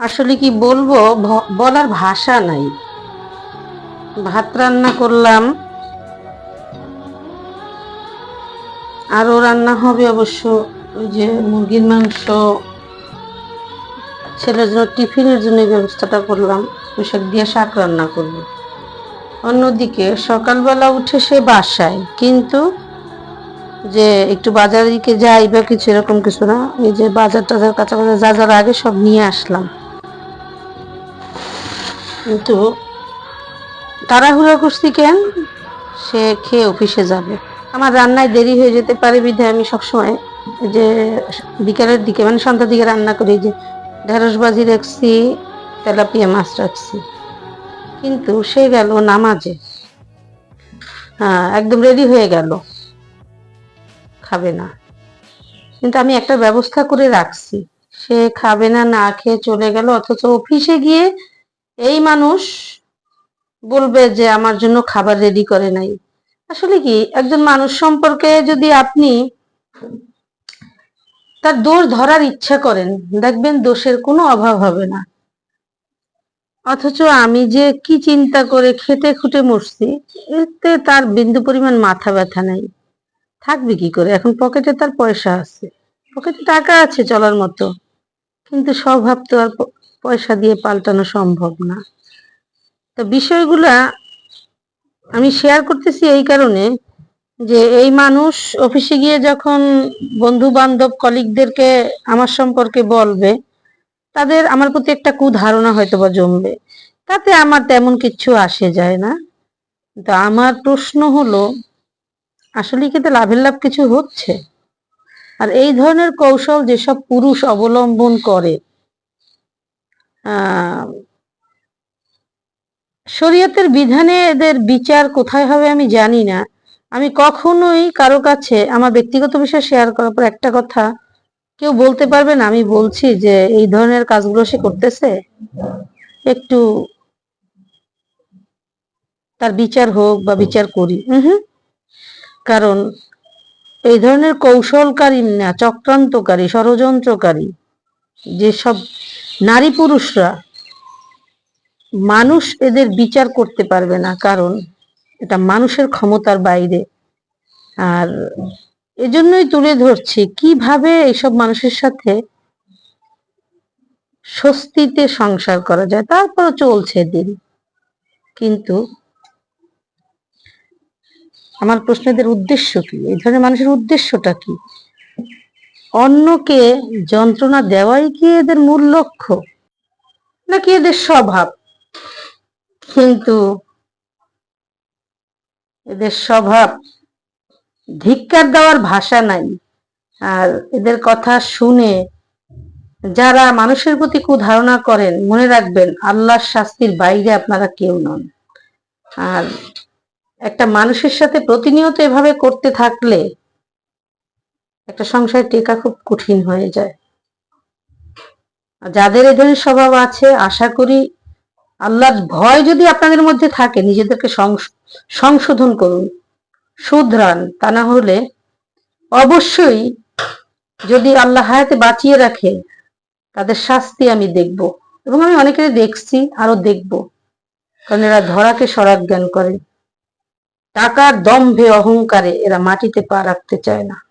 আসলে কি বলব বলার ভাষা নাই। ভাত রান্না করলাম। আরও রান্না হবে অবশ্য, ওই যে মুরগির মাংস। ছেলের জন্য টিফিনের জন্য ব্যবস্থাটা করলাম পোশাক দিয়ে শাক রান্না করব। অন্যদিকে সকালবেলা উঠে সে বাসায়, কিন্তু যে একটু বাজারের দিকে যাই বা কিছু এরকম কিছু না, এই যে বাজার টাজার কাঁচা বাজার যা যার আগে সব নিয়ে আসলাম। কিন্তু তাড়াহুড়া করছি কেন? সে খেয়ে অফিসে যাবে। আমার রান্নায় দেরি হয়ে যেতে পারে বিধে আমি সবসময় যে বিকালের দিকে মানে সন্ধ্যার দিকে রান্না করি যে ঢেঁড়স বাজি রাখছি, তেলাপিয়া মাছ রাখছি। কিন্তু সে গেল নামাজে। হ্যাঁ একদম রেডি হয়ে গেল। খাবে না। কিন্তু আমি একটা ব্যবস্থা করে রাখছি। সে খাবে না না খেয়ে চলে গেল, অথচ অফিসে গিয়ে এই মানুষ বলবে যে আমার জন্য খাবার রেডি করে নাই। আসলে কি, একজন মানুষ সম্পর্কে যদি আপনি তার দোষ ধরার ইচ্ছা করেন, দেখবেন দোষের কোনো অভাব হবে না। অথচ আমি যে কি চিন্তা করে খেটে খুঁটে মরছি, এতে তার বিন্দু পরিমাণ মাথা ব্যথা নাই। থাকবে কি করে? এখন পকেটে তার পয়সা আছে। পকেটে টাকা আছে চলার মতো। কিন্তু স্বভাব তো আর পয়সা দিয়ে পাল্টানো সম্ভব না। তো বিষয়গুলা আমি শেয়ার করতেছি এই কারণে যে এই মানুষ অফিসে গিয়ে যখন বন্ধু বান্ধব কলিগদেরকে আমার সম্পর্কে বলবে, তাদের আমার প্রতি একটা কুধারণা হয়তো বা জমবে। তাতে আমার তেমন কিছু আসে যায় না। কিন্তু আমার প্রশ্ন হলো, আসলে কি তো লাভের লাভ কিছু হচ্ছে? আর এই ধরনের কৌশল যেসব পুরুষ অবলম্বন করে শরীয়তের বিধানে এদের বিচার কোথায় হবে আমি জানি না। আমি কখনোই কারও কাছে আমার ব্যক্তিগত বিষয় শেয়ার করার পর একটা কথা কেউ বলতে পারবে না, আমি বলছি যে এই ধরনের কাজগুলো সে করতেছে। একটু তার বিচার হোক বা বিচার করি। হুম। কারণ এই ধরনের কৌশলকারী না, চক্রান্তকারী, ষড়যন্ত্রকারী, যেসব নারী পুরুষরা, মানুষ এদের বিচার করতে পারবে না, কারণ এটা মানুষের ক্ষমতার বাইরে। আর এজন্যই তুলে ধরছি, কীভাবে এইসব মানুষের সাথে স্বস্তিতে সংসার করা যায় তারপর চলছে দিন। কিন্তু আমার প্রশ্ন এদের উদ্দেশ্য কি? এই ধরনের মানুষের উদ্দেশ্যটা কি? অন্যকে যন্ত্রণা দেওয়াই কি এদের মূল লক্ষ্য? নাকি এদের স্বভাব? কিন্তু এদের স্বভাব ধিক্কার দেওয়ার ভাষা নাই। আর এদের কথা শুনে যারা মানুষের প্রতি কুধারণা করেন, মনে রাখবেন আল্লাহর শাস্তির বাইরে আপনারা কেউ নন। আর একটা মানুষের সাথে প্রতিনিয়ত এভাবে করতে থাকলে একটা সংসার টেকা খুব কঠিন হয়ে যায়। যাদের এ ধরনের স্বভাব আছে, আশা করি আল্লাহর ভয় যদি আপনাদের মধ্যে থাকে, নিজেদেরকে সংশ- সংশোধন করুন, শুধরান, তা না হলে অবশ্যই যদি আল্লাহ হায়াতে বাঁচিয়ে রাখে, তাদের শাস্তি আমি দেখব। এবং আমি অনেকের দেখছি, আরও দেখব। কারণ এরা ধরাকে সরাগ জ্ঞান করে। টাকার দম্ভে অহংকারে এরা মাটিতে পা রাখতে চায় না।